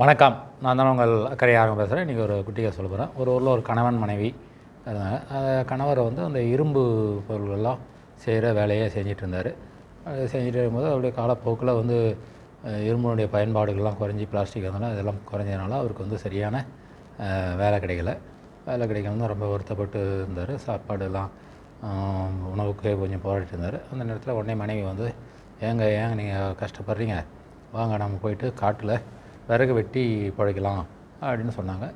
வணக்கம். நான் தான் உங்கள் அக்கறையாக பேசுகிறேன் இன்றைக்கி ஒரு குட்டியை சொல்ல போகிறேன் ஒரு ஊரில் ஒரு கணவன் மனைவி இருந்தாங்க. அந்த கணவர் வந்து அந்த இரும்பு பொருள்கள்லாம் செய்கிற வேலையை செஞ்சிட்டு இருந்தார். அது செஞ்சுட்டு இருக்கும்போது அப்படியே காலப்போக்கில் வந்து இரும்புனுடைய பயன்பாடுகள்லாம் குறைஞ்சி பிளாஸ்டிக் அதெல்லாம் இதெல்லாம் குறைஞ்சதுனால அவருக்கு வந்து சரியான வேலை கிடைக்கல. வேலை கிடைக்கலன்னு ரொம்ப வருத்தப்பட்டு இருந்தார். சாப்பாடுலாம் உணவுக்கு கொஞ்சம் போராடிட்டு இருந்தார். அந்த நேரத்தில் உடனே மனைவி வந்து ஏங்க ஏங்க நீங்கள் கஷ்டப்படுறீங்க. வாங்க நம்ம போயிட்டு காட்டில் விறகு வெட்டி பிழைக்கலாம் அப்படின்னு சொன்னாங்க.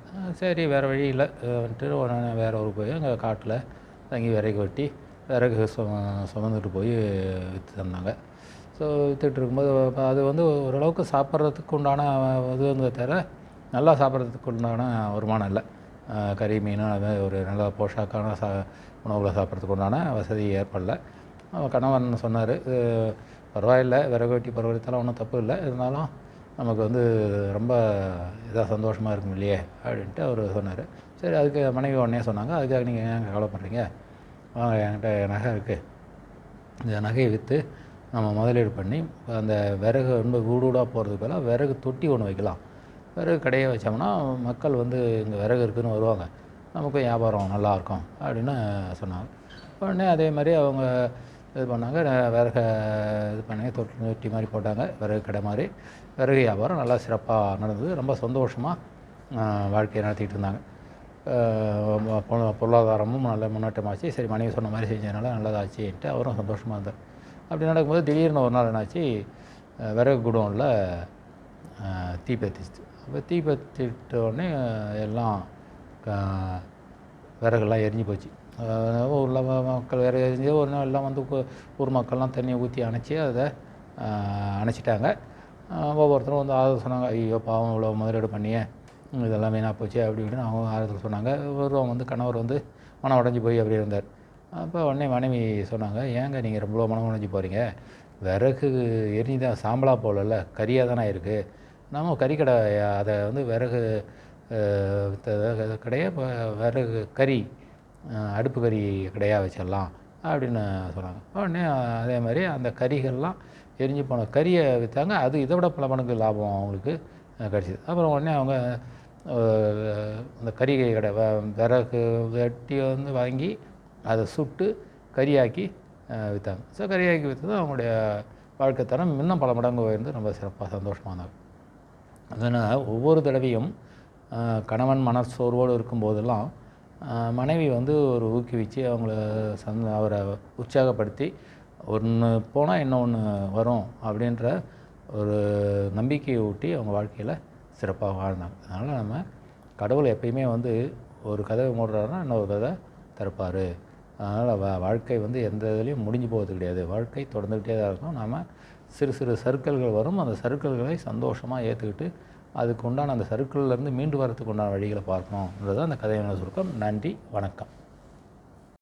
சரி வேறு வழி இல்லை. வந்துட்டு உடனே வேறு ஊருக்கு போய் அங்கே காட்டில் தங்கி விறகு வெட்டி விறகு சும சுமந்துட்டு போய் விற்று தந்தாங்க ஸோ விற்றுட்டு இருக்கும்போது அது வந்து ஓரளவுக்கு சாப்பிட்றதுக்கு உண்டான இது வந்து தவிர நல்லா சாப்பிட்றதுக்கு உண்டான வருமானம் இல்லை. கறி மீன் அது மாதிரி ஒரு நல்ல போஷாக்கான சா உணவுகளை சாப்பிட்றதுக்கு உண்டான வசதி ஏற்படல. அவன் கணவன் சொன்னார் பரவாயில்லை விறகு வெட்டி பரவாயில்ல ஒன்றும் தப்பு இல்லை. இருந்தாலும் நமக்கு வந்து ரொம்ப இதாக சந்தோஷமாக இருக்கும் இல்லையே அப்படின்ட்டு அவர் சொன்னார். சரி அதுக்கு மனைவி உடனே சொன்னாங்க அதுக்காக நீங்கள் ஏன் கவலை பண்ணுறீங்க வாங்க என்கிட்ட நகை இருக்குது இந்த நகையை விற்று நம்ம முதலீடு பண்ணி அந்த விறகு ரொம்ப வீடூடாக போகிறதுக்கு பதிலாக விறகு தொட்டி ஒன்று வைக்கலாம். விறகு கடையை வச்சோம்னா மக்கள் வந்து இங்கே விறகு இருக்குதுன்னு வருவாங்க. நமக்கும் வியாபாரம் நல்லா இருக்கும் அப்படின்னு சொன்னாங்க. உடனே அதே மாதிரி அவங்க இது பண்ணாங்க. ந- விறகை இது பண்ணாங்க. தொட்டி தொட்டி மாதிரி போட்டாங்க. விறகு கடை மாதிரி. விறகு வியாபாரம் நல்லா சிறப்பாக நடந்தது. ரொம்ப சந்தோஷமாக வாழ்க்கையை நடத்திக்கிட்டு இருந்தாங்க. பொருளாதாரமும் நல்ல முன்னேற்றமாச்சு. சரி மனைவி சொன்ன மாதிரி செஞ்சதுனால நல்லதாச்சுன்ட்டு அவரும் சந்தோஷமாக இருந்தார். அப்படி நடக்கும்போது திடீர்னு ஒரு நாள் என்னாச்சு? விறகு குடோனில் தீ பற்றிச்சு அப்போ தீ பற்றிட்ட உடனே எல்லாம் விறகுலாம் எரிஞ்சு போச்சு. ஊரில் மக்கள் வேறு செஞ்சு ஒரு நாள் எல்லாம் வந்து ஊர் மக்கள்லாம் தண்ணியை ஊற்றி அணைச்சி அதை அணைச்சிட்டாங்க. ஒவ்வொருத்தரும் வந்து ஆறுதல் சொன்னாங்க ஐயோ பாவம் இவ்வளோ முதலீடு பண்ணியே இதெல்லாம் வீணாக போச்சு அப்படி இப்படின்னு அவங்க ஆறுதல் சொன்னாங்க. ஒருவன் வந்து கணவர் வந்து மனம் உடஞ்சி போய் அப்படி இருந்தார். அப்போ உடனே மனைவி சொன்னாங்க ஏங்க நீங்கள் ரொம்ப மனம் உடஞ்சி போகிறீங்க விறகு எரிஞ்சு தான் சாம்பலாக போகல கறியாக தானே இருக்குது நம்ம கறிக்கடை அதை வந்து விறகு அஹ், கடையை இப்போ விறகு கறி அடுப்பு கறி கடையாக வச்சிடலாம் அப்படின்னு சொன்னாங்க. உடனே அதே மாதிரி அந்த கறிகள்லாம் எரிஞ்சு போன கறியை விற்றாங்க அது இதை விட பல மடங்கு லாபம் அவங்களுக்கு கிடச்சிது. அப்புறம் உடனே அவங்க அந்த கறி கடை வ- விறகு வெட்டி வந்து வாங்கி அதை சுட்டு கறியாக்கி விற்றாங்க ஸோ கறியாக்கி விற்றது அவங்களுடைய வாழ்க்கை தரம் இன்னும் பல மடங்கு உயர்ந்து ரொம்ப சிறப்பாக சந்தோஷமாக இருந்தாங்க அதனால் ஒவ்வொரு தடவையும் கணவன் மனசோர்வோடு இருக்கும்போதெல்லாம் மனைவி வந்து ஒரு ஊக்குவிச்சு அவங்கள சந் அவரை உற்சாகப்படுத்தி ஒன்று போனால் இன்னொன்று வரும்? அப்படின்ற ஒரு நம்பிக்கையை ஊட்டி அவங்க வாழ்க்கையில் சிறப்பாக வாழ்ந்தாங்க. அதனால் நம்ம கடவுள் எப்பயுமே வந்து ஒரு கதவை மூடுறாருன்னா இன்னொரு கதை திறப்பார். அதனால் வா வாழ்க்கை வந்து எந்த இதுலேயும் முடிஞ்சு போகிறது கிடையாது. வாழ்க்கை தொடர்ந்துக்கிட்டே தான் இருக்கும். நாம் சிறு சிறு சர்க்கிள்கள் வரும். அந்த சர்க்கிள்களை சந்தோஷமாக ஏற்றுக்கிட்டு அதுக்கு உண்டான அந்த சர்க்கிள்லேருந்து மீண்டு வரத்துக்கு உண்டான வழிகளை பார்க்கணுன்றது அந்த கதையோட சுருக்கம். நன்றி வணக்கம்.